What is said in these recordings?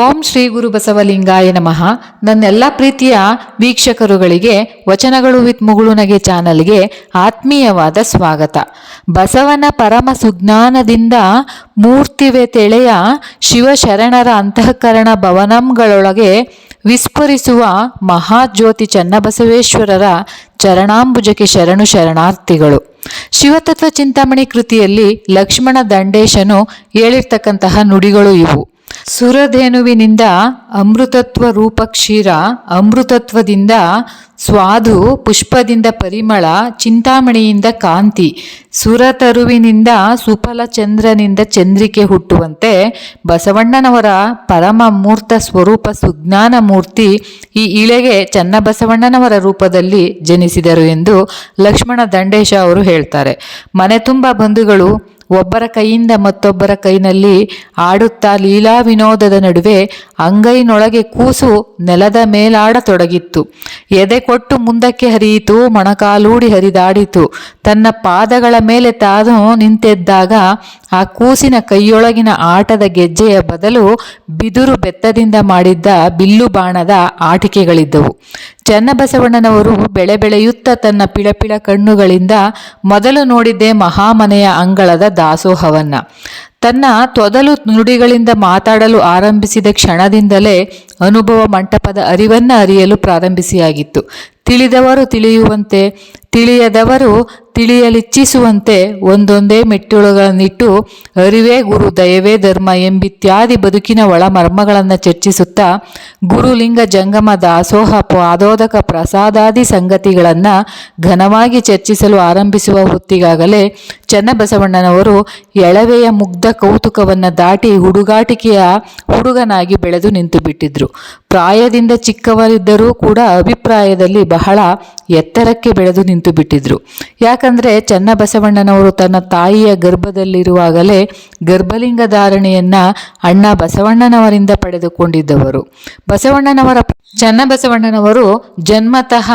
ಓಂ ಶ್ರೀ ಗುರು ಬಸವಲಿಂಗಾಯ ನಮಃ. ನನ್ನೆಲ್ಲ ಪ್ರೀತಿಯ ವೀಕ್ಷಕರುಗಳಿಗೆ, ವಚನಗಳು ವಿತ್ ಮುಗುಳುನಗೆ ಚಾನಲ್ಗೆ ಆತ್ಮೀಯವಾದ ಸ್ವಾಗತ. ಬಸವನ ಪರಮ ಸುಜ್ಞಾನದಿಂದ ಮೂರ್ತಿವೆ ತೆಳೆಯ ಶಿವಶರಣರ ಅಂತಃಕರಣ ಭವನಂಗಳೊಳಗೆ ವಿಸ್ಫುರಿಸುವ ಮಹಾಜ್ಯೋತಿ ಚನ್ನಬಸವೇಶ್ವರರ ಚರಣಾಂಬುಜಕ್ಕೆ ಶರಣು ಶರಣಾರ್ಥಿಗಳು. ಶಿವತತ್ವ ಚಿಂತಾಮಣಿ ಕೃತಿಯಲ್ಲಿ ಲಕ್ಷ್ಮಣ ದಂಡೇಶನು ಹೇಳಿರ್ತಕ್ಕಂತಹ ನುಡಿಗಳು ಇವು. ಸುರಧೇನುವಿನಿಂದ ಅಮೃತತ್ವ ರೂಪ ಕ್ಷೀರ, ಅಮೃತತ್ವದಿಂದ ಸ್ವಾದು ಪುಷ್ಪದಿಂದ ಪರಿಮಳ, ಚಿಂತಾಮಣಿಯಿಂದ ಕಾಂತಿ, ಸುರತರುವಿನಿಂದ ಸುಫಲ ಚಂದ್ರನಿಂದ ಚಂದ್ರಿಕೆ ಹುಟ್ಟುವಂತೆ ಬಸವಣ್ಣನವರ ಪರಮ ಮೂರ್ತ ಸ್ವರೂಪ ಸುಜ್ಞಾನ ಮೂರ್ತಿ ಈ ಇಳೆಗೆ ಚನ್ನಬಸವಣ್ಣನವರ ರೂಪದಲ್ಲಿ ಜನಿಸಿದರು ಎಂದು ಲಕ್ಷ್ಮಣ ದಂಡೇಶ ಅವರು ಹೇಳ್ತಾರೆ. ಮನೆ ತುಂಬ ಬಂಧುಗಳು ಒಬ್ಬರ ಕೈಯಿಂದ ಮತ್ತೊಬ್ಬರ ಕೈನಲ್ಲಿ ಆಡುತ್ತಾ ಲೀಲಾ ವಿನೋದದ ನಡುವೆ ಅಂಗೈನೊಳಗೆ ಕೂಸು ನೆಲದ ಮೇಲಾಡತೊಡಗಿತ್ತು. ಎದೆ ಕೊಟ್ಟು ಮುಂದಕ್ಕೆ ಹರಿಯಿತು, ಮೊಣಕಾಲೂಡಿ ಹರಿದಾಡಿತು. ತನ್ನ ಪಾದಗಳ ಮೇಲೆ ತಾನು ನಿಂತೆದ್ದಾಗ ಆ ಕೂಸಿನ ಕೈಯೊಳಗಿನ ಆಟದ ಗೆಜ್ಜೆಯ ಬದಲು ಬಿದುರು ಬೆತ್ತದಿಂದ ಮಾಡಿದ್ದ ಬಿಲ್ಲು ಬಾಣದ ಆಟಿಕೆಗಳಿದ್ದವು. ಚನ್ನಬಸವಣ್ಣನವರು ಬೆಳೆ ಬೆಳೆಯುತ್ತಾ ತನ್ನ ಪಿಳಪಿಳ ಕಣ್ಣುಗಳಿಂದ ಮೊದಲು ನೋಡಿದ್ದೆ ಮಹಾಮನೆಯ ಅಂಗಳದ ದಾಸೋಹವನ್ನ. ತನ್ನ ತೊದಲು ನುಡಿಗಳಿಂದ ಮಾತಾಡಲು ಆರಂಭಿಸಿದ ಕ್ಷಣದಿಂದಲೇ ಅನುಭವ ಮಂಟಪದ ಅರಿವನ್ನ ಅರಿಯಲು ಪ್ರಾರಂಭಿಸಿಯಾಗಿತ್ತು. ತಿಳಿದವರು ತಿಳಿಯುವಂತೆ ತಿಳಿಯದವರು ತಿಳಿಯಲಿಚ್ಛಿಸುವಂತೆ ಒಂದೊಂದೇ ಮೆಟ್ಟಿಳುಗಳನ್ನಿಟ್ಟು ಅರಿವೇ ಗುರು, ದಯವೇ ಧರ್ಮ ಎಂಬಿತ್ಯಾದಿ ಬದುಕಿನ ಒಳ ಮರ್ಮಗಳನ್ನು ಚರ್ಚಿಸುತ್ತಾ ಗುರುಲಿಂಗ, ಜಂಗಮ, ದಾಸೋಹ ಪಾದೋದಕ ಪ್ರಸಾದಾದಿ ಸಂಗತಿಗಳನ್ನು ಘನವಾಗಿ ಚರ್ಚಿಸಲು ಆರಂಭಿಸುವ ಹೊತ್ತಿಗಾಗಲೇ ಚನ್ನಬಸವಣ್ಣನವರು ಎಳವೆಯ ಮುಗ್ಧ ಕೌತುಕವನ್ನು ದಾಟಿ ಹುಡುಗಾಟಿಕೆಯ ಹುಡುಗನಾಗಿ ಬೆಳೆದು ನಿಂತು ಬಿಟ್ಟಿದ್ರು ಪ್ರಾಯದಿಂದ ಚಿಕ್ಕವರಿದ್ದರೂ ಕೂಡ ಅಭಿಪ್ರಾಯದಲ್ಲಿ ಬಹಳ ಎತ್ತರಕ್ಕೆ ಬೆಳೆದು ನಿಂತು ಬಿಟ್ಟಿದ್ರು ಯಾಕಂದ್ರೆ ಚನ್ನಬಸವಣ್ಣನವರು ತನ್ನ ತಾಯಿಯ ಗರ್ಭದಲ್ಲಿರುವಾಗಲೇ ಗರ್ಭಲಿಂಗ ಧಾರಣೆಯನ್ನ ಅಣ್ಣ ಬಸವಣ್ಣನವರಿಂದ ಪಡೆದುಕೊಂಡಿದ್ದವರು. ಬಸವಣ್ಣನವರ ಚನ್ನಬಸವಣ್ಣನವರು ಜನ್ಮತಃ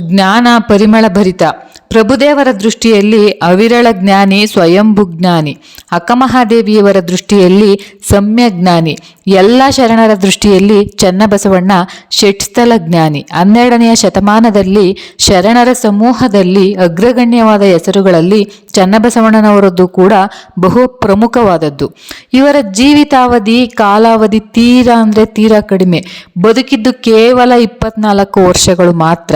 ಜ್ಞಾನ ಪರಿಮಳ ಭರಿತ. ಪ್ರಭುದೇವರ ದೃಷ್ಟಿಯಲ್ಲಿ ಅವಿರಳ ಜ್ಞಾನಿ, ಸ್ವಯಂಭು ಜ್ಞಾನಿ. ಅಕ್ಕಮಹಾದೇವಿಯವರ ದೃಷ್ಟಿಯಲ್ಲಿ ಸಮ್ಯ ಜ್ಞಾನಿ. ಎಲ್ಲ ಶರಣರ ದೃಷ್ಟಿಯಲ್ಲಿ ಚನ್ನಬಸವಣ್ಣ ಷಟ್ಸ್ಥಲ ಜ್ಞಾನಿ. ಹನ್ನೆರಡನೆಯ ಶತಮಾನದಲ್ಲಿ ಶರಣರ ಸಮೂಹದಲ್ಲಿ ಅಗ್ರಗಣ್ಯವಾದ ಹೆಸರುಗಳಲ್ಲಿ ಚನ್ನಬಸವಣ್ಣನವರದ್ದು ಕೂಡ ಬಹು ಪ್ರಮುಖವಾದದ್ದು. ಇವರ ಜೀವಿತಾವಧಿ, ಕಾಲಾವಧಿ ತೀರಾ ಅಂದರೆ ತೀರಾ ಕಡಿಮೆ. ಬದುಕಿದ್ದು ಕೇವಲ ಇಪ್ಪತ್ನಾಲ್ಕು ವರ್ಷಗಳು ಮಾತ್ರ.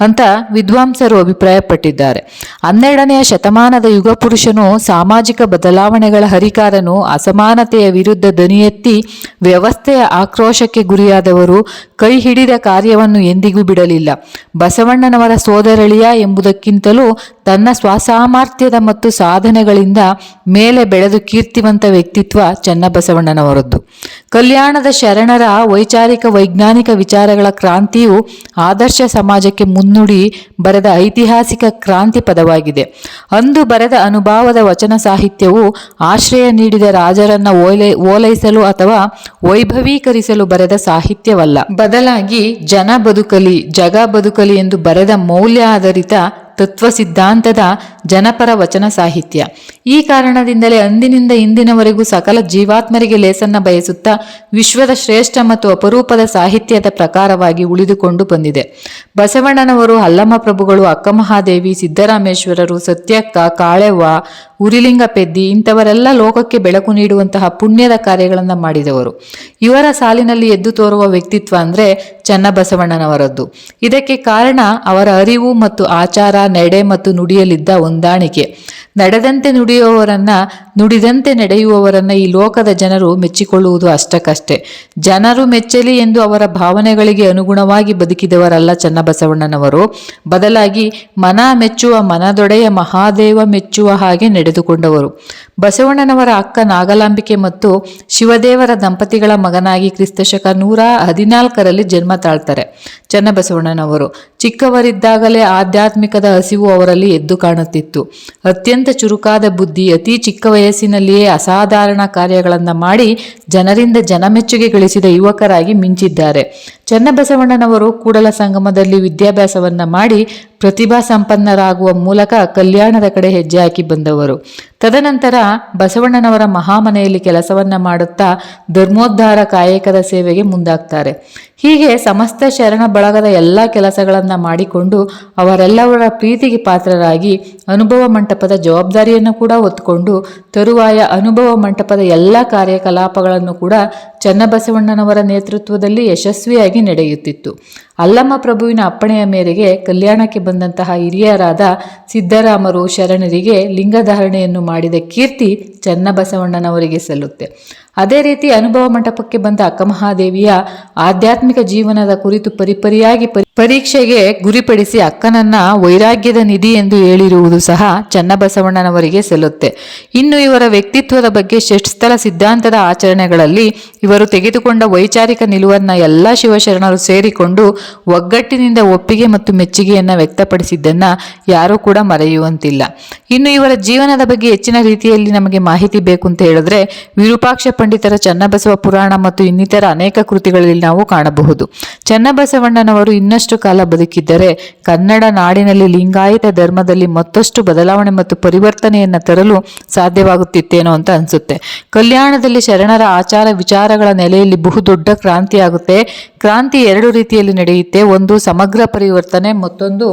ಅಂತ ವಿದ್ವಾಂಸರು ಅಭಿಪ್ರಾಯಪಟ್ಟಿದ್ದಾರೆ. ಹನ್ನೆರಡನೆಯ ಶತಮಾನದ ಯುಗ ಪುರುಷನು ಸಾಮಾಜಿಕ ಬದಲಾವಣೆಗಳ ಹರಿಕಾರನು ಅಸಮಾನತೆಯ ವಿರುದ್ಧ ದನಿಯೆತ್ತಿ ವ್ಯವಸ್ಥೆಯ ಆಕ್ರೋಶಕ್ಕೆ ಗುರಿಯಾದವರು ಕೈ ಹಿಡಿದ ಕಾರ್ಯವನ್ನು ಎಂದಿಗೂ ಬಿಡಲಿಲ್ಲ. ಬಸವಣ್ಣನವರ ಸೋದರಳಿಯ ಎಂಬುದಕ್ಕಿಂತಲೂ ತನ್ನ ಸ್ವಸಾಮರ್ಥ್ಯದ ಮತ್ತು ಸಾಧನೆಗಳಿಂದ ಮೇಲೆ ಬೆಳೆದು ಕೀರ್ತಿವಂತ ವ್ಯಕ್ತಿತ್ವ ಚನ್ನಬಸವಣ್ಣನವರದ್ದು. ಕಲ್ಯಾಣದ ಶರಣರ ವೈಚಾರಿಕ ವೈಜ್ಞಾನಿಕ ವಿಚಾರಗಳ ಕ್ರಾಂತಿಯು ಆದರ್ಶ ಸಮಾಜಕ್ಕೆ ಮುನ್ನುಡಿ ಬರೆದ ಐತಿಹಾಸಿಕ ಕ್ರಾಂತಿ ಪದವಾಗಿದೆ. ಅಂದು ಬರೆದ ಅನುಭವದ ವಚನ ಸಾಹಿತ್ಯವು ಆಶ್ರಯ ನೀಡಿದ ರಾಜರನ್ನ ಓಲೈ, ಓಲೈಸಲು ಅಥವಾ ವೈಭವೀಕರಿಸಲು ಬರೆದ ಸಾಹಿತ್ಯವಲ್ಲ. ಬದಲಾಗಿ ಜನ ಬದುಕಲಿ, ಜಗ ಬದುಕಲಿ ಎಂದು ಬರೆದ ಮೌಲ್ಯ ಆಧಾರಿತ ತತ್ವ ಸಿದ್ಧಾಂತದ ಜನಪರ ವಚನ ಸಾಹಿತ್ಯ. ಈ ಕಾರಣದಿಂದಲೇ ಅಂದಿನಿಂದ ಇಂದಿನವರೆಗೂ ಸಕಲ ಜೀವಾತ್ಮರಿಗೆ ಲೇಸನ್ನ ಬಯಸುತ್ತಾ ವಿಶ್ವದ ಶ್ರೇಷ್ಠ ಮತ್ತು ಅಪರೂಪದ ಸಾಹಿತ್ಯದ ಪ್ರಕಾರವಾಗಿ ಉಳಿದುಕೊಂಡು ಬಂದಿದೆ. ಬಸವಣ್ಣನವರು ಅಲ್ಲಮ್ಮ ಪ್ರಭುಗಳು ಅಕ್ಕಮಹಾದೇವಿ, ಸಿದ್ದರಾಮೇಶ್ವರರು, ಸತ್ಯಕ್ಕ, ಕಾಳೆವ್ವ ಉರಿಲಿಂಗ ಪೆದ್ದಿ ಇಂಥವರೆಲ್ಲ ಲೋಕಕ್ಕೆ ಬೆಳಕು ನೀಡುವಂತಹ ಪುಣ್ಯದ ಕಾರ್ಯಗಳನ್ನು ಮಾಡಿದವರು. ಇವರ ಸಾಲಿನಲ್ಲಿ ಎದ್ದು ತೋರುವ ವ್ಯಕ್ತಿತ್ವ ಅಂದರೆ ಚನ್ನಬಸವಣ್ಣನವರದ್ದು. ಇದಕ್ಕೆ ಕಾರಣ ಅವರ ಅರಿವು ಮತ್ತು ಆಚಾರ, ನಡೆ ಮತ್ತು ನುಡಿಯಲ್ಲಿದ್ದ ಹೊಂದಾಣಿಕೆ. ನಡೆದಂತೆ ನುಡಿಯುವವರನ್ನ, ನುಡಿದಂತೆ ನಡೆಯುವವರನ್ನ ಈ ಲೋಕದ ಜನರು ಮೆಚ್ಚಿಕೊಳ್ಳುವುದು ಅಷ್ಟಕ್ಕಷ್ಟೇ. ಜನರು ಮೆಚ್ಚಲಿ ಎಂದು ಅವರ ಭಾವನೆಗಳಿಗೆ ಅನುಗುಣವಾಗಿ ಬದುಕಿದವರಲ್ಲ ಚನ್ನಬಸವಣ್ಣನವರು. ಬದಲಾಗಿ ಮನ ಮೆಚ್ಚುವ ಮನದೊಡೆಯ ಮಹಾದೇವ ಮೆಚ್ಚುವ ಹಾಗೆ ನಡೆದುಕೊಂಡವರು. ಬಸವಣ್ಣನವರ ಅಕ್ಕ ನಾಗಲಾಂಬಿಕೆ ಮತ್ತು ಶಿವದೇವರ ದಂಪತಿಗಳ ಮಗನಾಗಿ ಕ್ರಿಸ್ತಶಕ ನೂರ ಹದಿನಾಲ್ಕರಲ್ಲಿ ಜನ್ಮ ತಾಳ್ತಾರೆ. ಚನ್ನಬಸವಣ್ಣನವರು ಚಿಕ್ಕವರಿದ್ದಾಗಲೇ ಆಧ್ಯಾತ್ಮಿಕದ ಹಸಿವು ಅವರಲ್ಲಿ ಎದ್ದು ಕಾಣುತ್ತಿತ್ತು. ಅತ್ಯಂತ ಚುರುಕಾದ ಬುದ್ಧಿ ಅತಿ ಚಿಕ್ಕ ವಯಸ್ಸಿನಲ್ಲಿಯೇ ಅಸಾಧಾರಣ ಕಾರ್ಯಗಳನ್ನು ಮಾಡಿ ಜನರಿಂದ ಜನಮೆಚ್ಚುಗೆ ಗಳಿಸಿದ ಯುವಕರಾಗಿ ಮಿಂಚಿದ್ದಾರೆ. ಚನ್ನಬಸವಣ್ಣನವರು ಕೂಡಲ ಸಂಗಮದಲ್ಲಿ ವಿದ್ಯಾಭ್ಯಾಸವನ್ನ ಮಾಡಿ ಪ್ರತಿಭಾ ಸಂಪನ್ನರಾಗುವ ಮೂಲಕ ಕಲ್ಯಾಣದ ಕಡೆ ಹೆಜ್ಜೆ ಹಾಕಿ ಬಂದವರು. ತದನಂತರ ಬಸವಣ್ಣನವರ ಮಹಾಮನೆಯಲ್ಲಿ ಕೆಲಸವನ್ನ ಮಾಡುತ್ತಾ ಧರ್ಮೋದ್ಧಾರ ಕಾಯಕದ ಸೇವೆಗೆ ಮುಂದಾಗ್ತಾರೆ. ಹೀಗೆ ಸಮಸ್ತ ಶರಣ ಬಳಗದ ಎಲ್ಲ ಕೆಲಸಗಳನ್ನು ಮಾಡಿಕೊಂಡು ಅವರೆಲ್ಲವರ ಪ್ರೀತಿಗೆ ಪಾತ್ರರಾಗಿ ಅನುಭವ ಮಂಟಪದ ಜವಾಬ್ದಾರಿಯನ್ನು ಕೂಡ ಹೊತ್ತುಕೊಂಡು ತರುವಾಯ ಅನುಭವ ಮಂಟಪದ ಎಲ್ಲ ಕಾರ್ಯಕಲಾಪಗಳನ್ನು ಕೂಡ ಚನ್ನಬಸವಣ್ಣನವರ ನೇತೃತ್ವದಲ್ಲಿ ಯಶಸ್ವಿಯಾಗಿ ನಡೆಯುತ್ತಿತ್ತು. ಅಲ್ಲಮ್ಮ ಪ್ರಭುವಿನ ಅಪ್ಪಣೆಯ ಮೇರೆಗೆ ಕಲ್ಯಾಣಕ್ಕೆ ಬಂದಂತಹ ಹಿರಿಯರಾದ ಸಿದ್ದರಾಮರು ಶರಣರಿಗೆ ಲಿಂಗಧಾರಣೆಯನ್ನು ಮಾಡಿದ ಕೀರ್ತಿ ಚನ್ನಬಸವಣ್ಣನವರಿಗೆ ಸಲ್ಲುತ್ತೆ. ಅದೇ ರೀತಿ ಅನುಭವ ಮಂಟಪಕ್ಕೆ ಬಂದ ಅಕ್ಕಮಹಾದೇವಿಯ ಆಧ್ಯಾತ್ಮಿಕ ಜೀವನದ ಕುರಿತು ಪರಿಪರಿಯಾಗಿ ಪರಿ- ಪರೀಕ್ಷೆಗೆ ಗುರಿಪಡಿಸಿ ಅಕ್ಕನನ್ನ ವೈರಾಗ್ಯದ ನಿಧಿ ಎಂದು ಹೇಳಿರುವುದು ಸಹ ಚನ್ನಬಸವಣ್ಣನವರಿಗೆ ಸಲ್ಲುತ್ತೆ. ಇನ್ನು ಇವರ ವ್ಯಕ್ತಿತ್ವದ ಬಗ್ಗೆ ಷಟ್ಸ್ಥಲ ಸಿದ್ಧಾಂತದ ಆಚರಣೆಗಳಲ್ಲಿ ಇವರು ತೆಗೆದುಕೊಂಡ ವೈಚಾರಿಕ ನಿಲುವನ್ನ ಎಲ್ಲ ಶಿವಶರಣರು ಸೇರಿಕೊಂಡು ಒಗ್ಗಟ್ಟಿನಿಂದ ಒಪ್ಪಿಗೆ ಮತ್ತು ಮೆಚ್ಚುಗೆಯನ್ನ ವ್ಯಕ್ತಪಡಿಸಿದ್ದನ್ನು ಯಾರೂ ಕೂಡ ಮರೆಯುವಂತಿಲ್ಲ. ಇನ್ನು ಇವರ ಜೀವನದ ಬಗ್ಗೆ ಹೆಚ್ಚಿನ ರೀತಿಯಲ್ಲಿ ನಮಗೆ ಮಾಹಿತಿ ಬೇಕು ಅಂತ ಹೇಳಿದ್ರೆ ವಿರೂಪಾಕ್ಷ ಪಂಡಿತರ ಚನ್ನಬಸವ ಪುರಾಣ ಮತ್ತು ಇನ್ನಿತರ ಅನೇಕ ಕೃತಿಗಳಲ್ಲಿ ನಾವು ಕಾಣಬಹುದು. ಚನ್ನಬಸವಣ್ಣನವರು ಇನ್ನಷ್ಟು ಕಾಲ ಬದುಕಿದ್ದರೆ ಕನ್ನಡ ನಾಡಿನಲ್ಲಿ ಲಿಂಗಾಯತ ಧರ್ಮದಲ್ಲಿ ಮತ್ತಷ್ಟು ಬದಲಾವಣೆ ಮತ್ತು ಪರಿವರ್ತನೆಯನ್ನ ತರಲು ಸಾಧ್ಯವಾಗುತ್ತಿತ್ತೇನೋ ಅಂತ ಅನ್ಸುತ್ತೆ. ಕಲ್ಯಾಣದಲ್ಲಿ ಶರಣರ ಆಚಾರ ವಿಚಾರಗಳ ನೆಲೆಯಲ್ಲಿ ಬಹುದೊಡ್ಡ ಕ್ರಾಂತಿಯಾಗುತ್ತೆ. ಕ್ರಾಂತಿ ಎರಡು ರೀತಿಯಲ್ಲಿ ನಡೆಯುತ್ತೆ. ಒಂದು ಸಮಗ್ರ ಪರಿವರ್ತನೆ ಮತ್ತೊಂದು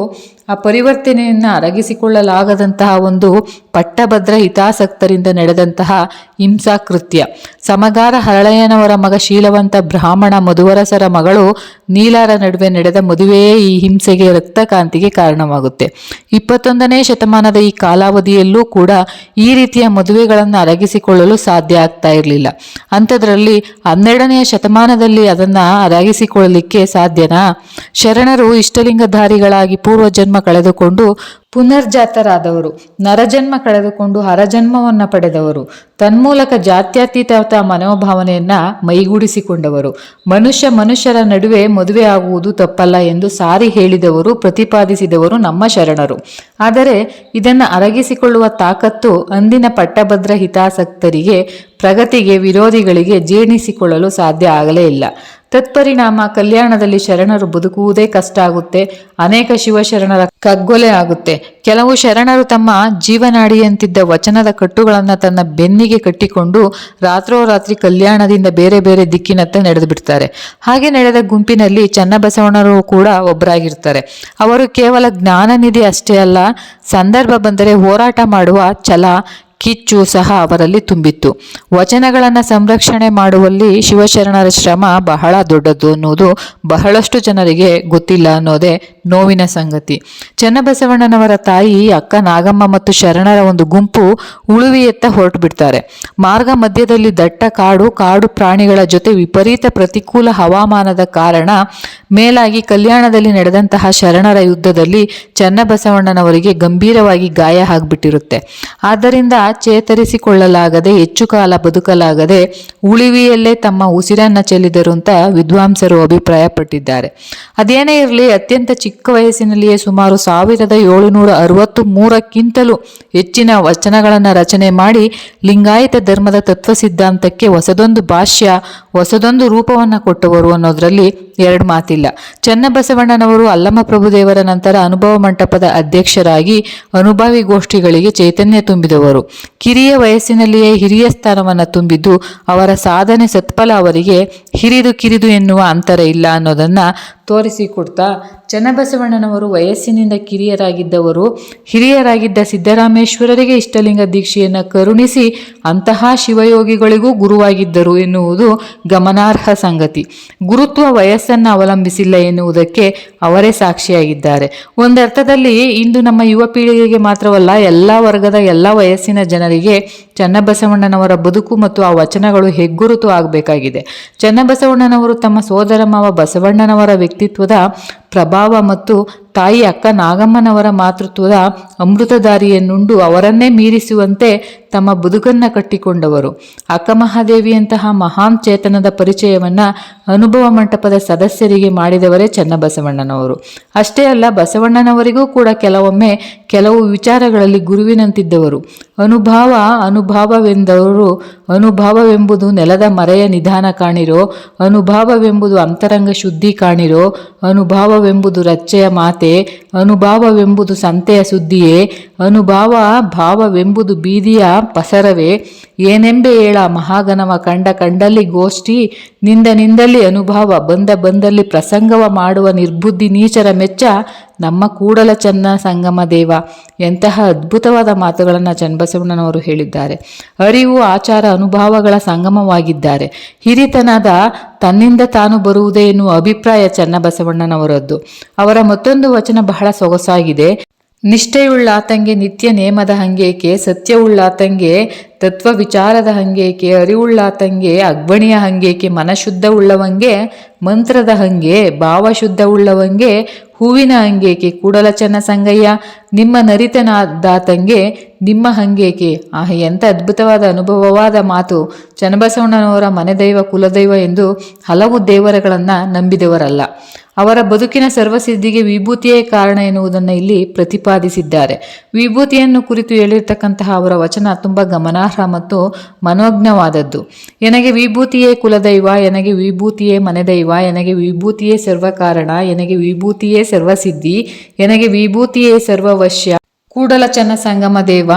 ಆ ಪರಿವರ್ತನೆಯನ್ನು ಅರಗಿಸಿಕೊಳ್ಳಲಾಗದಂತಹ ಒಂದು ಪಟ್ಟಭದ್ರ ಹಿತಾಸಕ್ತರಿಂದ ನಡೆದಂತಹ ಹಿಂಸಾಕೃತ್ಯ ಸಮಗಾರ ಹರಳಯ್ಯನವರ ಮಗ ಶೀಲವಂತ ಬ್ರಾಹ್ಮಣ ಮಧುವರಸರ ಮಗಳು ನೀಲಾರ ನಡುವೆ ನಡೆದ ಮದುವೆಯೇ ಈ ಹಿಂಸೆಗೆ ರಕ್ತಕಾಂತಿಗೆ ಕಾರಣವಾಗುತ್ತೆ. ಇಪ್ಪತ್ತೊಂದನೇ ಶತಮಾನದ ಈ ಕಾಲಾವಧಿಯಲ್ಲೂ ಕೂಡ ಈ ರೀತಿಯ ಮದುವೆಗಳನ್ನು ಅರಗಿಸಿಕೊಳ್ಳಲು ಸಾಧ್ಯ ಆಗ್ತಾ ಇರಲಿಲ್ಲ. ಅಂಥದ್ರಲ್ಲಿ ಹನ್ನೆರಡನೆಯ ಶತಮಾನದಲ್ಲಿ ಅದನ್ನು ಅರಗಿಸಿಕೊಳ್ಳಲಿಕ್ಕೆ ಸಾಧ್ಯನಾ? ಶರಣರು ಇಷ್ಟಲಿಂಗಧಾರಿಗಳಾಗಿ ಪೂರ್ವಜನ್ಮ ಕಳೆದುಕೊಂಡು ಪುನರ್ಜಾತರಾದವರು, ನರಜನ್ಮ ಕಳೆದುಕೊಂಡು ಹರಜನ್ಮವನ್ನು ಪಡೆದವರು, ತನ್ಮೂಲಕ ಜಾತ್ಯತೀತ ಮನೋಭಾವನೆಯನ್ನ ಮೈಗೂಡಿಸಿಕೊಂಡವರು. ಮನುಷ್ಯ ಮನುಷ್ಯರ ನಡುವೆ ಮದುವೆ ಆಗುವುದು ತಪ್ಪಲ್ಲ ಎಂದು ಸಾರಿ ಹೇಳಿದವರು, ಪ್ರತಿಪಾದಿಸಿದವರು ನಮ್ಮ ಶರಣರು. ಆದರೆ ಇದನ್ನು ಅರಗಿಸಿಕೊಳ್ಳುವ ತಾಕತ್ತು ಅಂದಿನ ಪಟ್ಟಭದ್ರ ಹಿತಾಸಕ್ತರಿಗೆ, ಪ್ರಗತಿಗೆ ವಿರೋಧಿಗಳಿಗೆ ಜೀರ್ಣಿಸಿಕೊಳ್ಳಲು ಸಾಧ್ಯ ಆಗಲೇ ಇಲ್ಲ. ತತ್ಪರಿಣಾಮ ಕಲ್ಯಾಣದಲ್ಲಿ ಶರಣರು ಬದುಕುವುದೇ ಕಷ್ಟ ಆಗುತ್ತೆ. ಅನೇಕ ಶಿವಶರಣರ ಕಗ್ಗೊಲೆ ಆಗುತ್ತೆ. ಕೆಲವು ಶರಣರು ತಮ್ಮ ಜೀವನಾಡಿಯಂತಿದ್ದ ವಚನದ ಕಟ್ಟುಗಳನ್ನು ತನ್ನ ಬೆನ್ನಿಗೆ ಕಟ್ಟಿಕೊಂಡು ರಾತ್ರೋರಾತ್ರಿ ಕಲ್ಯಾಣದಿಂದ ಬೇರೆ ಬೇರೆ ದಿಕ್ಕಿನತ್ತ ನಡೆದು ಬಿಡ್ತಾರೆ ಹಾಗೆ ನಡೆದ ಗುಂಪಿನಲ್ಲಿ ಚನ್ನಬಸವಣ್ಣರು ಕೂಡ ಒಬ್ಬರಾಗಿರ್ತಾರೆ. ಅವರು ಕೇವಲ ಜ್ಞಾನನಿಧಿ ಅಷ್ಟೇ ಅಲ್ಲ, ಸಂದರ್ಭ ಬಂದರೆ ಹೋರಾಟ ಮಾಡುವ ಛಲ ಕಿಚ್ಚು ಸಹ ಅವರಲ್ಲಿ ತುಂಬಿತ್ತು. ವಚನಗಳನ್ನು ಸಂರಕ್ಷಣೆ ಮಾಡುವಲ್ಲಿ ಶಿವಶರಣರ ಶ್ರಮ ಬಹಳ ದೊಡ್ಡದು ಅನ್ನೋದು ಬಹಳಷ್ಟು ಜನರಿಗೆ ಗೊತ್ತಿಲ್ಲ ಅನ್ನೋದೇ ನೋವಿನ ಸಂಗತಿ. ಚನ್ನಬಸವಣ್ಣನವರ ತಾಯಿ ಅಕ್ಕ ನಾಗಮ್ಮ ಮತ್ತು ಶರಣರ ಒಂದು ಗುಂಪು ಉಳುವಿಯತ್ತ ಹೊರಟು ಬಿಡ್ತಾರೆ ಮಾರ್ಗ ಮಧ್ಯದಲ್ಲಿ ದಟ್ಟ ಕಾಡು ಕಾಡು ಪ್ರಾಣಿಗಳ ಜೊತೆ ವಿಪರೀತ ಪ್ರತಿಕೂಲ ಹವಾಮಾನದ ಕಾರಣ ಮೇಲಾಗಿ ಕಲ್ಯಾಣದಲ್ಲಿ ನಡೆದಂತಹ ಶರಣರ ಯುದ್ಧದಲ್ಲಿ ಚನ್ನಬಸವಣ್ಣನವರಿಗೆ ಗಂಭೀರವಾಗಿ ಗಾಯ ಆಗ್ಬಿಟ್ಟಿರುತ್ತೆ. ಆದ್ದರಿಂದ ಚೇತರಿಸಿಕೊಳ್ಳಲಾಗದೆ, ಹೆಚ್ಚು ಕಾಲ ಬದುಕಲಾಗದೆ ಉಳಿವಿಯಲ್ಲೇ ತಮ್ಮ ಉಸಿರನ್ನ ಚೆಲ್ಲಿದರು ಅಂತ ವಿದ್ವಾಂಸರು ಅಭಿಪ್ರಾಯಪಟ್ಟಿದ್ದಾರೆ. ಅದೇನೇ ಇರಲಿ, ಅತ್ಯಂತ ಚಿಕ್ಕ ವಯಸ್ಸಿನಲ್ಲಿಯೇ ಸುಮಾರು ಸಾವಿರದ ಏಳುನೂರ ಅರವತ್ತು ಮೂರಕ್ಕಿಂತಲೂ ಹೆಚ್ಚಿನ ವಚನಗಳನ್ನು ರಚನೆ ಮಾಡಿ ಲಿಂಗಾಯತ ಧರ್ಮದ ತತ್ವ ಸಿದ್ಧಾಂತಕ್ಕೆ ಹೊಸದೊಂದು ಭಾಷ್ಯ, ಹೊಸದೊಂದು ರೂಪವನ್ನು ಕೊಟ್ಟವರು ಅನ್ನೋದರಲ್ಲಿ ಎರಡು ಮಾತಿಲ್ಲ. ಚನ್ನಬಸವಣ್ಣನವರು ಅಲ್ಲಮ ಪ್ರಭುದೇವರ ನಂತರ ಅನುಭವ ಮಂಟಪದ ಅಧ್ಯಕ್ಷರಾಗಿ ಅನುಭವಿ ಗೋಷ್ಠಿಗಳಿಗೆ ಚೈತನ್ಯ ತುಂಬಿದವರು. ಕಿರಿಯ ವಯಸ್ಸಿನಲ್ಲಿಯೇ ಹಿರಿಯ ಸ್ಥಾನವನ್ನು ತುಂಬಿದ್ದು ಅವರ ಸಾಧನೆ ಸತ್ಫಲ ಅವರಿಗೆ ಹಿರಿದು ಕಿರಿದು ಎನ್ನುವ ಅಂತರ ಇಲ್ಲ ಅನ್ನೋದನ್ನು ತೋರಿಸಿಕೊಡ್ತಾ ಚನ್ನಬಸವಣ್ಣನವರು ವಯಸ್ಸಿನಿಂದ ಕಿರಿಯರಾಗಿದ್ದವರು, ಹಿರಿಯರಾಗಿದ್ದ ಸಿದ್ದರಾಮೇಶ್ವರರಿಗೆ ಇಷ್ಟಲಿಂಗ ದೀಕ್ಷೆಯನ್ನು ಕರುಣಿಸಿ ಅಂತಹ ಶಿವಯೋಗಿಗಳಿಗೂ ಗುರುವಾಗಿದ್ದರು ಎನ್ನುವುದು ಗಮನಾರ್ಹ ಸಂಗತಿ. ಗುರುತ್ವ ವಯಸ್ಸನ್ನು ಅವಲಂಬಿಸಿಲ್ಲ ಎನ್ನುವುದಕ್ಕೆ ಅವರೇ ಸಾಕ್ಷಿಯಾಗಿದ್ದಾರೆ. ಒಂದರ್ಥದಲ್ಲಿ ಇಂದು ನಮ್ಮ ಯುವ ಪೀಳಿಗೆಗೆ ಮಾತ್ರವಲ್ಲ, ಎಲ್ಲ ವರ್ಗದ ಎಲ್ಲ ವಯಸ್ಸಿನ ಜನರಿಗೆ ಚನ್ನಬಸವಣ್ಣನವರ ಬದುಕು ಮತ್ತು ಆ ವಚನಗಳು ಹೆಗ್ಗುರುತು ಆಗಬೇಕಾಗಿದೆ. ಚನ್ನಬಸವಣ್ಣನವರು ತಮ್ಮ ಸೋದರ ಮಾವ ಬಸವಣ್ಣನವರ ವ್ಯಕ್ತಿತ್ವದ ಪ್ರಭಾವ ಮತ್ತು ತಾಯಿ ಅಕ್ಕ ನಾಗಮ್ಮನವರ ಮಾತೃತ್ವದ ಅಮೃತದಾರಿಯನ್ನುಂಡು ಅವರನ್ನೇ ಮೀರಿಸುವಂತೆ ತಮ್ಮ ಬದುಕನ್ನ ಕಟ್ಟಿಕೊಂಡವರು. ಅಕ್ಕ ಮಹಾದೇವಿಯಂತಹ ಮಹಾನ್ ಚೇತನದ ಪರಿಚಯವನ್ನ ಅನುಭವ ಮಂಟಪದ ಸದಸ್ಯರಿಗೆ ಮಾಡಿದವರೇ ಚನ್ನಬಸವಣ್ಣನವರು. ಅಷ್ಟೇ ಅಲ್ಲ, ಬಸವಣ್ಣನವರಿಗೂ ಕೂಡ ಕೆಲವೊಮ್ಮೆ ಕೆಲವು ವಿಚಾರಗಳಲ್ಲಿ ಗುರುವಿನಂತಿದ್ದವರು. ಅನುಭಾವ ಅನುಭಾವವೆಂದವರು, ಅನುಭಾವವೆಂಬುದು ನೆಲದ ಮರೆಯ ನಿಧಾನ ಕಾಣಿರೋ, ಅನುಭಾವವೆಂಬುದು ಅಂತರಂಗ ಶುದ್ಧಿ ಕಾಣಿರೋ, ಅನುಭಾವವೆಂಬುದು ರಚ್ಚೆಯ ಮಾತೆ ಅನುಭಾವವೆಂಬುದು ಸಂತೆಯ ಸುದ್ದಿಯೇ, ಅನುಭಾವ ಭಾವವೆಂಬುದು ಬೀದಿಯ ಪಸರವೇ. ಏನೆಂಬೆ ಹೇಳ ಮಹಾಗನವ ಕಂಡ ಕಂಡಲ್ಲಿ ಗೋಷ್ಠಿ, ನಿಂದ ನಿಂದಲ್ಲಿ ಅನುಭಾವ, ಬಂದ ಬಂದಲ್ಲಿ ಪ್ರಸಂಗವ ಮಾಡುವ ನಿರ್ಬುದ್ಧಿ ನೀಚರ ಮೆಚ್ಚ ನಮ್ಮ ಕೂಡಲ ಚನ್ನ ಸಂಗಮ ದೇವ, ಎಂತಹ ಅದ್ಭುತವಾದ ಮಾತುಗಳನ್ನು ಚನ್ನಬಸವಣ್ಣನವರು ಹೇಳಿದ್ದಾರೆ. ಅರಿವು, ಆಚಾರ, ಅನುಭವಗಳ ಸಂಗಮವಾಗಿದ್ದಾರೆ. ಹಿರಿತನದ ತನ್ನಿಂದ ತಾನು ಬರುವುದೇ ಎನ್ನುವ ಅಭಿಪ್ರಾಯ ಚನ್ನಬಸವಣ್ಣನವರದ್ದು. ಅವರ ಮತ್ತೊಂದು ವಚನ ಬಹಳ ಸೊಗಸಾಗಿದೆ. ನಿಷ್ಠೆಯುಳ್ಳಾತಂಗೆ ನಿತ್ಯ ನೇಮದ ಹಂಗೇಕೆ ಸತ್ಯವುಳ್ಳಾತಂಗೆ ತತ್ವ ವಿಚಾರದ ಹಂಗೇಕೆ ಅರಿವುಳ್ಳಾತಂಗೆ ಅಗ್ವಣಿಯ ಹಂಗೇಕೆ ಮನಶುದ್ಧವುಳ್ಳವಂಗೆ ಮಂತ್ರದ ಹಂಗೆ ಭಾವಶುದ್ಧವುಳ್ಳವಂಗೆ ಹೂವಿನ ಹಂಗೇಕೆ? ಕೂಡಲಚನ ಸಂಗಯ್ಯ, ನಿಮ್ಮ ನರಿತನಾದಾತಂಗೆ ನಿಮ್ಮ ಹಂಗೇಕೆ? ಆ ಎಂಥ ಅದ್ಭುತವಾದ ಅನುಭವವಾದ ಮಾತು. ಚನ್ನಬಸವಣ್ಣನವರ ಮನೆದೈವ ಕುಲದೈವ ಎಂದು ಹಲವು ದೇವರುಗಳನ್ನು ನಂಬಿದವರಲ್ಲ. ಅವರ ಬದುಕಿನ ಸರ್ವಸಿದ್ಧಿಗೆ ವಿಭೂತಿಯೇ ಕಾರಣ ಎನ್ನುವುದನ್ನು ಇಲ್ಲಿ ಪ್ರತಿಪಾದಿಸಿದ್ದಾರೆ. ವಿಭೂತಿಯನ್ನು ಕುರಿತು ಹೇಳಿರ್ತಕ್ಕಂತಹ ಅವರ ವಚನ ತುಂಬ ಗಮನಾರ್ಹ ಮತ್ತು ಮನೋಜ್ಞವಾದದ್ದು. ಎನಗೆ ವಿಭೂತಿಯೇ ಕುಲದೈವ, ಎನಗೆ ವಿಭೂತಿಯೇ ಮನೆದೈವ, ಎನಗೆ ವಿಭೂತಿಯೇ ಸರ್ವಕಾರಣ, ಎನಗೆ ವಿಭೂತಿಯೇ ಸರ್ವಸಿದ್ಧಿ, ಎನಗೆ ವಿಭೂತಿಯೇ ಸರ್ವವಶ್ಯ ಕೂಡಲಚನ ಸಂಗಮ ದೇವ,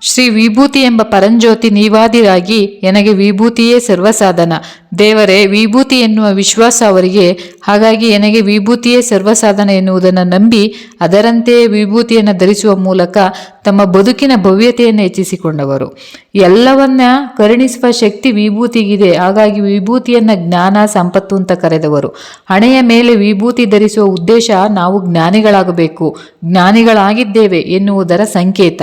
ಶ್ರೀ ವಿಭೂತಿ ಎಂಬ ಪರಂಜ್ಯೋತಿ ನೀವಾದಿರಾಗಿ ನನಗೆ ವಿಭೂತಿಯೇ ಸರ್ವಸಾಧನ ದೇವರೇ, ವಿಭೂತಿ ಎನ್ನುವ ವಿಶ್ವಾಸ ಅವರಿಗೆ, ಹಾಗಾಗಿ ನನಗೆ ವಿಭೂತಿಯೇ ಸರ್ವಸಾಧನ ಎನ್ನುವುದನ್ನು ನಂಬಿ, ಅದರಂತೆಯೇ ವಿಭೂತಿಯನ್ನು ಧರಿಸುವ ಮೂಲಕ ತಮ್ಮ ಬದುಕಿನ ಭವ್ಯತೆಯನ್ನು ಹೆಚ್ಚಿಸಿಕೊಂಡವರು. ಎಲ್ಲವನ್ನ ಕರುಣಿಸುವ ಶಕ್ತಿ ವಿಭೂತಿಗಿದೆ, ಹಾಗಾಗಿ ವಿಭೂತಿಯನ್ನ ಜ್ಞಾನ, ಸಂಪತ್ತು ಅಂತ ಕರೆದವರು. ಹಣೆಯ ಮೇಲೆ ವಿಭೂತಿ ಧರಿಸುವ ಉದ್ದೇಶ ನಾವು ಜ್ಞಾನಿಗಳಾಗಬೇಕು, ಜ್ಞಾನಿಗಳಾಗಿದ್ದೇವೆ ಎನ್ನುವುದರ ಸಂಕೇತ.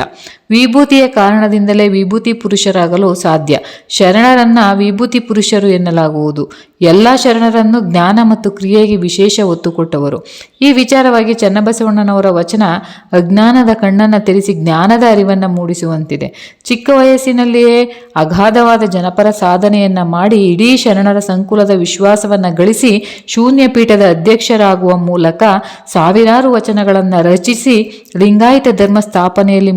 ವಿಭೂತಿಯ ಕಾರಣದಿಂದಲೇ ವಿಭೂತಿ ಪುರುಷರಾಗಲು ಸಾಧ್ಯ. ಶರಣರನ್ನ ವಿಭೂತಿ ಪುರುಷರು ಎನ್ನಲಾಗುವುದು. ಎಲ್ಲ ಶರಣರನ್ನು ಜ್ಞಾನ ಮತ್ತು ಕ್ರಿಯೆಗೆ ವಿಶೇಷ ಒತ್ತು ಕೊಟ್ಟವರು ಈ ವಿಚಾರವಾಗಿ ಚನ್ನಬಸವಣ್ಣನವರ ವಚನ ಅಜ್ಞಾನದ ಕಣ್ಣನ್ನು ತೆರೆಸಿ ಜ್ಞಾನದ ಅರಿವನ್ನು ಮೂಡಿಸುವಂತಿದೆ. ಚಿಕ್ಕ ವಯಸ್ಸಿನಲ್ಲಿಯೇ ಅಗಾಧವಾದ ಜನಪರ ಸಾಧನೆಯನ್ನು ಮಾಡಿ ಇಡೀ ಶರಣರ ಸಂಕುಲದ ವಿಶ್ವಾಸವನ್ನು ಗಳಿಸಿ ಶೂನ್ಯ ಪೀಠದ ಅಧ್ಯಕ್ಷರಾಗುವ ಮೂಲಕ ಸಾವಿರಾರು ವಚನಗಳನ್ನು ರಚಿಸಿ ಲಿಂಗಾಯತ ಧರ್ಮ ಸ್ಥಾಪನೆಯಲ್ಲಿ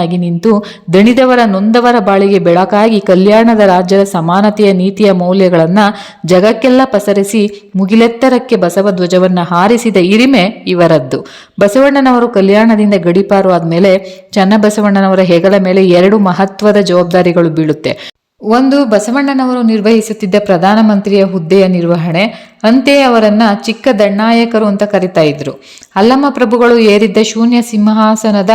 ಮುಂಚೂಣಿಯಾಗಿ ನಿಂತು ದಣಿದವರ ನೊಂದವರ ಬಾಳಿಗೆ ಬೆಳಕಾಗಿ ಕಲ್ಯಾಣದ ರಾಜ್ಯದ ಸಮಾನತೆಯ ನೀತಿಯ ಮೌಲ್ಯಗಳನ್ನು ಜಗಕ್ಕೆಲ್ಲ ಪಸರಿಸಿ ಮುಗಿಲೆತ್ತರಕ್ಕೆ ಬಸವ ಧ್ವಜವನ್ನು ಹಾರಿಸಿದ ಇರಿಮೆ ಇವರದ್ದು. ಬಸವಣ್ಣನವರು ಕಲ್ಯಾಣದಿಂದ ಗಡಿಪಾರು ಆದಮೇಲೆ ಚನ್ನಬಸವಣ್ಣನವರ ಹೆಗಲ ಮೇಲೆ ಎರಡು ಮಹತ್ವದ ಜವಾಬ್ದಾರಿಗಳು ಬೀಳುತ್ತೆ. ಒಂದು ಬಸವಣ್ಣನವರು ನಿರ್ವಹಿಸುತ್ತಿದ್ದ ಪ್ರಧಾನಮಂತ್ರಿಯ ಹುದ್ದೆಯ ನಿರ್ವಹಣೆ ಅಂತೆಯೇ ಅವರನ್ನ ಚಿಕ್ಕ ದಣ್ಣಾಯಕರು ಅಂತ ಕರಿತಾ ಇದ್ರು. ಅಲ್ಲಮ್ಮ ಪ್ರಭುಗಳು ಏರಿದ್ದ ಶೂನ್ಯ ಸಿಂಹಾಸನದ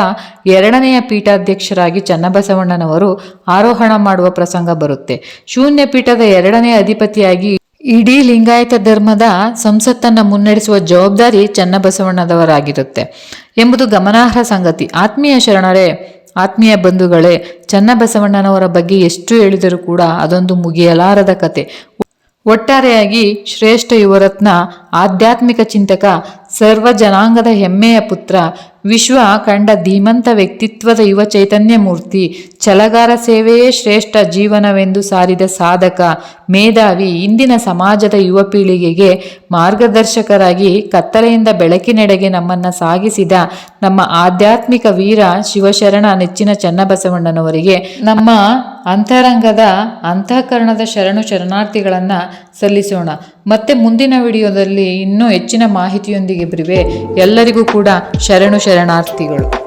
ಎರಡನೆಯ ಪೀಠಾಧ್ಯಕ್ಷರಾಗಿ ಚನ್ನಬಸವಣ್ಣನವರು ಆರೋಹಣ ಮಾಡುವ ಪ್ರಸಂಗ ಬರುತ್ತೆ. ಶೂನ್ಯ ಪೀಠದ ಎರಡನೇ ಅಧಿಪತಿಯಾಗಿ ಇಡೀ ಲಿಂಗಾಯತ ಧರ್ಮದ ಸಂಸತ್ತನ್ನು ಮುನ್ನಡೆಸುವ ಜವಾಬ್ದಾರಿ ಚನ್ನಬಸವಣ್ಣದವರಾಗಿರುತ್ತೆ. ಎಂಬುದು ಗಮನಾರ್ಹ ಸಂಗತಿ. ಆತ್ಮೀಯ ಶರಣರೇ ಆತ್ಮೀಯ ಬಂಧುಗಳೇ, ಚನ್ನಬಸವಣ್ಣನವರ ಬಗ್ಗೆ ಎಷ್ಟು ಹೇಳಿದರೂ ಕೂಡ ಅದೊಂದು ಮುಗಿಯಲಾರದ ಕತೆ. ಒಟ್ಟಾರೆಯಾಗಿ ಶ್ರೇಷ್ಠ ಯುವರತ್ನ, ಆಧ್ಯಾತ್ಮಿಕ ಚಿಂತಕ ಸರ್ವ ಜನಾಂಗದ ಹೆಮ್ಮೆಯ ಪುತ್ರ ವಿಶ್ವ ಕಂಡ ಧೀಮಂತ ವ್ಯಕ್ತಿತ್ವದ ಯುವ ಚೈತನ್ಯ ಮೂರ್ತಿ ಛಲಗಾರ ಸೇವೆಯೇ ಶ್ರೇಷ್ಠ ಜೀವನವೆಂದು ಸಾರಿದ ಸಾಧಕ, ಮೇಧಾವಿ, ಇಂದಿನ ಸಮಾಜದ ಯುವ ಪೀಳಿಗೆಗೆ ಮಾರ್ಗದರ್ಶಕರಾಗಿ ಕತ್ತಲೆಯಿಂದ ಬೆಳಕಿನೆಡೆಗೆ ನಮ್ಮನ್ನು ಸಾಗಿಸಿದ ನಮ್ಮ ಆಧ್ಯಾತ್ಮಿಕ ವೀರ ಶಿವಶರಣ ನೆಚ್ಚಿನ ಚನ್ನಬಸವಣ್ಣನವರಿಗೆ, ನಮ್ಮ ಅಂತರಂಗದ ಅಂತಃಕರಣದ ಶರಣು ಶರಣಾರ್ಥಿಗಳನ್ನು ಸಲ್ಲಿಸೋಣ. ಮತ್ತೆ ಮುಂದಿನ ವಿಡಿಯೋದಲ್ಲಿ ಇನ್ನೂ ಹೆಚ್ಚಿನ ಮಾಹಿತಿಯೊಂದಿಗೆ ಬರುವೆ ಎಲ್ಲರಿಗೂ ಕೂಡ ಶರಣು ಶರಣಾರ್ಥಿಗಳು.